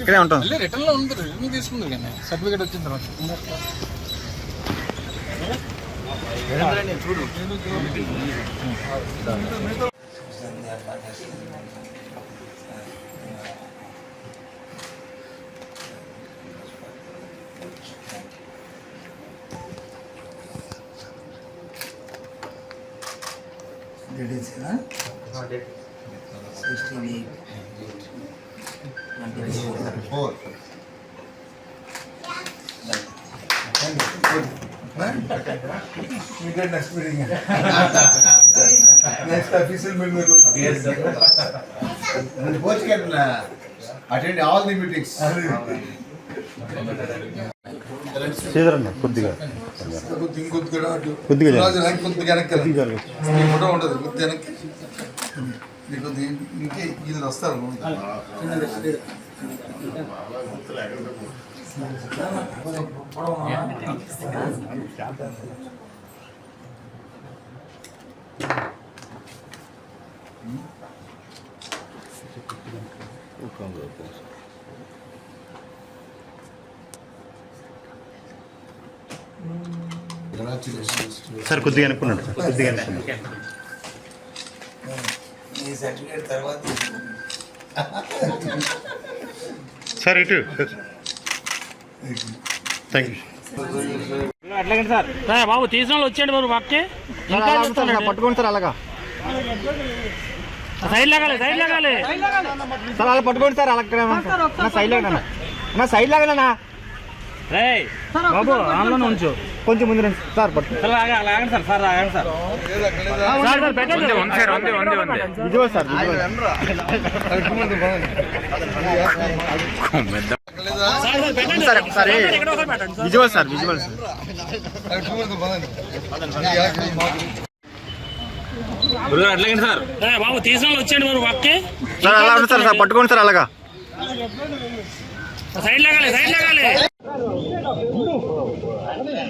ఇక్కడే ఉంటాం. రిటర్న్లో ఉంది రిటర్న్ తీసుకుంది కానీ సర్టిఫికేట్ వచ్చిన తర్వాత. Details sixteen eight Twenty four next meeting next official meeting Coach can uh, attend all the meetings. Sridhar అన్న కొద్దిగా ఇంకొద్దిగా అటు కొద్దిగా జరగండి. రాజు వెనక్కి కొద్దిగా వెనక్కి కొద్దిగా జరగండి. ఈ ఫోటో ఉంటుంది కొద్దిగా వెనక్కి కొద్దిగా ఇంకే వీళ్ళు వస్తారు. సార్ కొద్దిగా అనుకున్నాడు. సార్ కొద్దిగా అనుకున్నాడు. ఈ సర్టిఫికేట్ తర్వాత సార్ ఇటు. థ్యాంక్ యూ బాబు తీసిన వాళ్ళు వచ్చేయండి బాబు పక్కకి చెప్తానండి. పట్టుకోండి సార్ అలాగా. సైడ్ లాగాలి సైడ్ లాగాలి. సార్ అలా పట్టుకోండి సార్ అలా సైడ్ లాగా సైడ్ లాగా బాబు ఆన్లోనే ఉంచు. కొంచెం ముందు రండి. సార్ పట్టు సార్ ఆగండి సార్ సార్ ఆగండి పెట్టండి. విజువల్ బాబు వచ్చేయండి అలా సార్ పట్టుకోండి సార్ అలాగా. సైడ్ లాగాలి సైడ్ లాగాలి.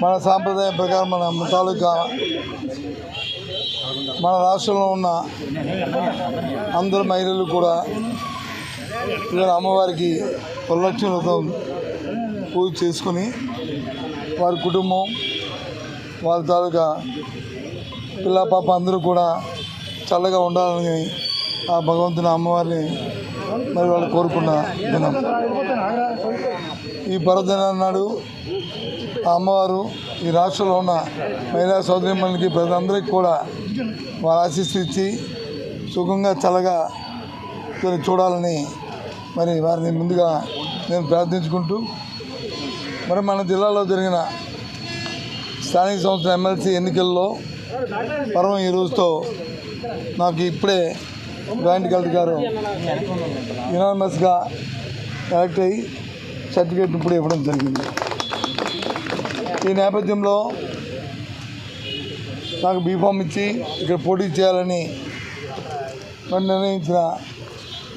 మన సాంప్రదాయం ప్రకారం మన తాలూకా మన రాష్ట్రంలో ఉన్న అందరు మహిళలు కూడా ఇక్కడ అమ్మవారికి వరలక్ష్మి వ్రతం పూజ చేసుకుని వారి కుటుంబం వారి తాలూకా పిల్ల పాప అందరూ కూడా చల్లగా ఉండాలని ఆ భగవంతుని అమ్మవారిని మరి వాళ్ళు కోరుకున్న దినం. ఈ పర్వదినం నాడు అమ్మవారు ఈ రాష్ట్రంలో ఉన్న మహిళా సోదరిమణులకి ప్రజలందరికీ కూడా వారు ఆశీస్సు ఇచ్చి సుఖంగా చల్లగా చూడాలని మరి వారిని ముందుగా నేను ప్రార్థించుకుంటూ మరి మన జిల్లాలో జరిగిన స్థానిక సంస్థల ఎమ్మెల్సీ ఎన్నికల్లో పర్వం ఈ రోజుతో నాకు ఇప్పుడే జాయింట్ కలెక్టర్ గారు యునామస్గా ఎలక్ట్ అయ్యి సర్టిఫికేట్ ఇప్పుడు ఇవ్వడం జరిగింది. ఈ నేపథ్యంలో నాకు బీఫామ్ ఇచ్చి ఇక్కడ పోటీ చేయాలని నిర్ణయించిన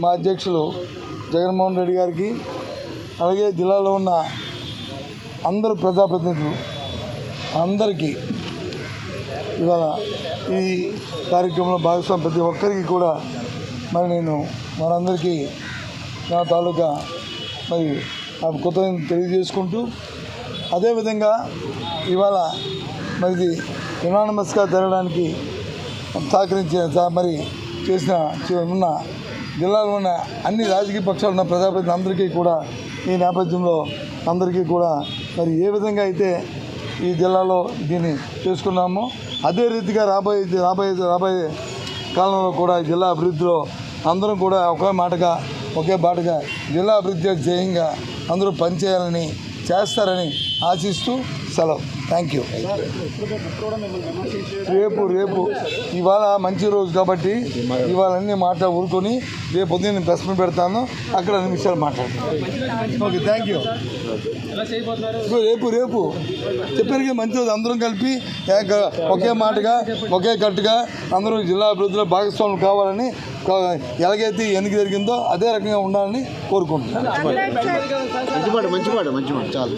మా అధ్యక్షులు జగన్మోహన్ రెడ్డి గారికి అలాగే జిల్లాలో ఉన్న అందరు ప్రజాప్రతినిధులు అందరికీ ఇవాళ ఈ కార్యక్రమంలో భాగస్వామి ప్రతి ఒక్కరికి కూడా మరి నేను మనందరికీ నా తాలూకా మరి ఆ తెలియజేసుకుంటూ అదేవిధంగా ఇవాళ మరి యునానమస్గా జరగడానికి సహకరించిన మరి చేసిన ఉన్న జిల్లాలో ఉన్న అన్ని రాజకీయ పక్షాలు ఉన్న ప్రజాప్రతినిధులు అందరికీ కూడా ఈ నేపథ్యంలో అందరికీ కూడా మరి ఏ విధంగా అయితే ఈ జిల్లాలో దీన్ని చేసుకున్నామో అదే రీతిగా రాబోయే రాబోయే రాబోయే కాలంలో కూడా జిల్లా అభివృద్ధిలో అందరం కూడా ఒకే మాటగా ఒకే బాటగా జిల్లా అభివృద్ధి జయంగా అందరూ పనిచేయాలని చేస్తారని ఆశిస్తూ సెలవు. థ్యాంక్ యూ రేపు రేపు. ఇవాళ మంచి రోజు కాబట్టి ఇవాళ అన్ని మాట ఊరుకొని రేపు పొద్దున్న నేను ప్రెస్ మీట్ పెడతాను. అక్కడ అన్ని విషయాలు మాట్లాడతాను. ఓకే థ్యాంక్ యూ రేపు రేపు. చెప్పారు మంచి రోజు. అందరం కలిపి ఒకే మాటగా ఒకే కట్టుగా అందరూ జిల్లా అభివృద్ధిలో భాగస్వాములు కావాలని ఎలాగైతే ఎన్నిక జరిగిందో అదే రకంగా ఉండాలని కోరుకుంటున్నాను. మంచి మాట మంచి మాట మంచి మాట చాలు.